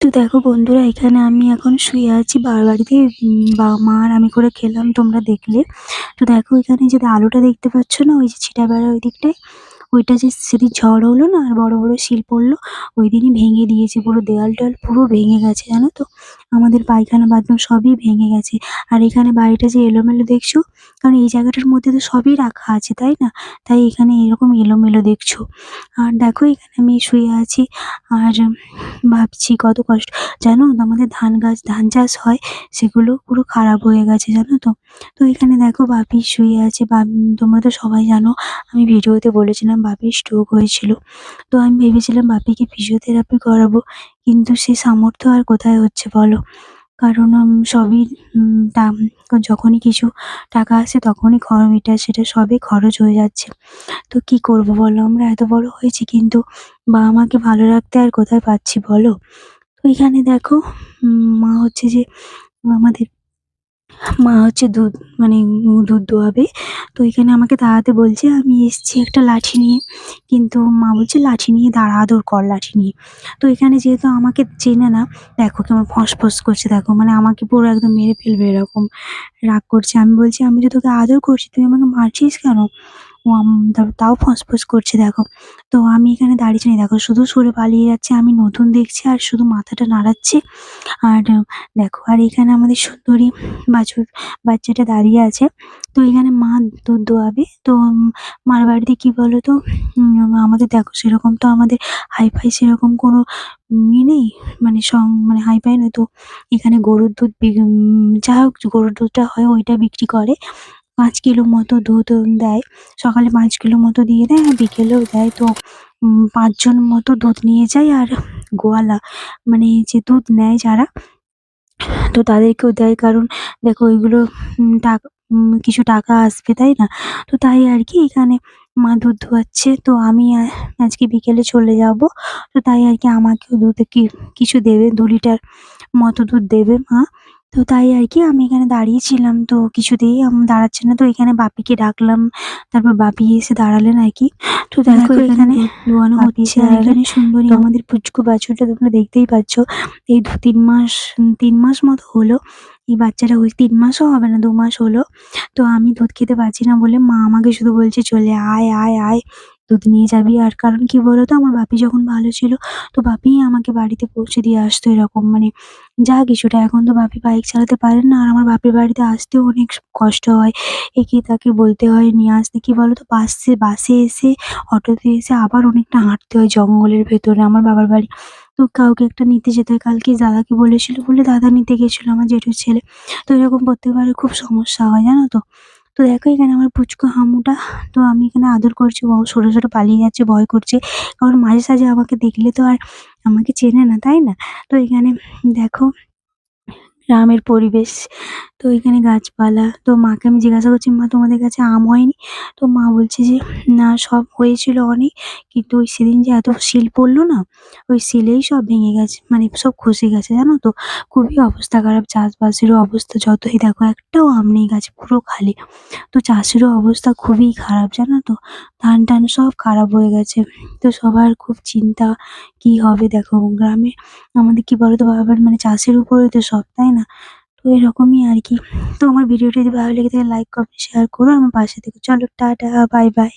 তো দেখো বন্ধুরা, এখানে আমি এখন শুয়ে আছি বাবার বাড়িতে বাবা, মা আর আমি করে খেলাম তোমরা দেখলে। তো দেখো এখানে যে আলোটা দেখতে পাচ্ছ না, ওই যে ছিটা বেড়া ওই দিকটায়, ওইটা যে সেদিন ঝড় হলো না, আর বড় বড় শিল পড়ল, ওই দিনই ভেঙে দিয়েছে পুরো দেওয়াল টেয়াল পুরো ভেঙে গেছে, জানো তো? আমাদের পায়খানা বাথরুম সবই ভেঙে গেছে। আর এখানে বাড়িটা যে এলোমেলো দেখছ? কারণ এই জায়গাটার মধ্যে তো সবই রাখা আছে, তাই না? তাই এখানে এরকম এলোমেলো দেখছ। আর দেখো এখানে আমি শুয়ে আছি আর ভাবছি কত কষ্ট। জানো আমাদের ধান গাছ, ধান চাষ হয়, সেগুলো পুরো খারাপ হয়ে গেছে, জানো তো? তো এখানে দেখো বাপি শুয়ে আছে। বা তোমরা তো সবাই জানো, আমি ভিডিওতে বলেছিলাম বাপির স্ট্রোক হয়েছিল। তো আমি ভেবেছিলাম বাপিকে ফিজিওথেরাপি করাবো। কিন্তু সে সামর্থ্য আর কোথায় হচ্ছে বলো? কারণ সবই দাম। যখনই কিছু টাকা আসে তখনই খরচ এটা সেটা সবই খরচ হয়ে যাচ্ছে। তো কি করব বলো? আমরা এত বড় হয়েছি কিন্তু বাবা মাকে ভালো রাখতে আর কোথায় পাচ্ছি বলো? তো এখানে দেখো মা হচ্ছে যে আমাদের মা হচ্ছে দুধ মানে দুধ দোয়াবে। তো এখানে আমাকে দাঁড়াতে বলছে, আমি এসছি একটা লাঠি নিয়ে। কিন্তু মা বলছে, লাঠি নিয়ে দাঁড়া আদর কর লাঠি নিয়ে। তো এখানে যেহেতু আমাকে চেনে না, দেখো কেমন ফস ফস করছে, দেখো। মানে আমাকে পুরো একদম মেরে ফেলবে এরকম রাগ করছে। আমি বলছি, আমি তো তোকে আদর করছি, তুই আমাকে মারছিস কেন? ও তাও ফসফস করছে, দেখো। তো আমি এখানে দাঁড়িয়েছি না দেখো, শুধু সরে পালিয়ে যাচ্ছে, আমি নতুন দেখছি, আর শুধু মাথাটা নাড়াচ্ছে। আর, দেখো, আর এখানে আমাদের সুন্দরী বাছুর, বাচ্চাটা দাঁড়িয়ে আছে। তো এখানে মা দুধ দোয়াবে। তো মার বাড়িতে কি বলো তো আমাদের দেখো, সেরকম তো আমাদের হাই ফাই সেরকম কোনো ই নেই মানে সং মানে হাই ফাই নয়, তো এখানে গরুর দুধ যা হোক গরুর দুধটা হয়, ওইটা বিক্রি করে। পাঁচ কিলো মতো দুধ দেয়। সকালে পাঁচ কিলো মতো দিয়ে দেয় আর বিকেলেও দেয়। তো পাঁচজন মতো দুধ নিয়ে যায় আর গোয়ালা মানে যে দুধ নেয় যারা, তো তাদেরকেও দেয়। কারণ দেখো ওইগুলো টাকা কিছু টাকা আসবে, তাই না? তো তাই আর কি এখানে মা দুধ ধোয়াচ্ছে। তো আমি আজকে বিকেলে চলে যাব। তো তাই আর কি আমাকেও দুধ কি, কিছু দেবে, দু লিটার মতো দুধ দেবে মা। তো তাই আর কি আমি এখানে দাঁড়িয়েছিলাম তো কিছুতেই আম- দাঁড়াচ্ছে না। তো এখানে বাপিকে ডাকলাম। তারপর বাপি এসে দাঁড়ালেন আর কি। তো দেখো এখানে দোয়ানো হচ্ছে এখানে সুন্দরী আমাদের পুচকু বাছুরটা তোমরা দেখতেই পাচ্ছ। এই দু তিন মাস তিন মাস মতো হলো। এই বাচ্চাটা ওই তিন মাসও হবে না দু মাস হলো। তো আমি দুধ খেতে পারছি না বলে মা আমাকে শুধু বলছে চলে আয় আয় আয়। দুধ নিয়ে যাবি। আর কারণ কি বলতো, আমার বাপি যখন ভালো ছিল, তো বাপিই আমাকে বাড়িতে পৌঁছে দিয়ে আসতো এরকম। মানে যা কিছুটা, এখন তো বাপি বাইক চালাতে পারেন না, আর আমার বাপের বাড়িতে আসতেও অনেক কষ্ট হয়। একে তাকে বলতে হয়, নিয়ে আসতে কি বলতো বাসে বাসে এসে, অটোতে এসে আবার অনেকটা হাঁটতে হয় জঙ্গলের ভেতরে। আমার বাবার বাড়ি তো কাউকে একটা নিতে যেতে হয়। কালকে দাদাকে বলেছিল, বলে, দাদা নিতে গেছিল আমার জেঠুর ছেলে। তো এরকম প্রত্যেকবারে খুব সমস্যা হয়, জানো তো? তো দেখো এখানে আমার পুচকু হামুটা, তো আমি এখানে আদর করছি, ও ছোটো ছোটো পালিয়ে যাচ্ছে, ভয় করছে। কারণ মাঝে সাঝে আমাকে দেখলে তো আর আমাকে চেনে না, তাই না? তো এখানে দেখো গ্রামের পরিবেশ। তো এখানে গাছপালা। তো মাকে আমি জিজ্ঞাসা করছি, মা, তোমাদের কাছে আম হয়নি? তো মা বলছে যে, না, সব হয়েছিল অনেক। কিন্তু ওই সেদিন যে এত শিল পড়ল না, ওই শিলেই সব ভেঙে গেছে। মানে সব খসে গেছে, জানো তো? খুবই অবস্থা খারাপ। চাষবাসেরও অবস্থা যতই দেখো, একটাও আম নেই গাছে, পুরো খালি। তো চাষেরও অবস্থা খুবই খারাপ, জানো তো? ধান টান সব খারাপ হয়ে গেছে। তো সবার খুব চিন্তা, কি হবে? দেখো, গ্রামে আমাদের কি বলতো? বাবার মানে চাষের উপরে তো সব, তাই না? তো এরকমই আর কি। তো আমার ভিডিওটি যদি ভালো লেগে থাকে লাইক কমেন্ট শেয়ার করো। আমার পাশে থেকে। চলো, টাটা বাই বাই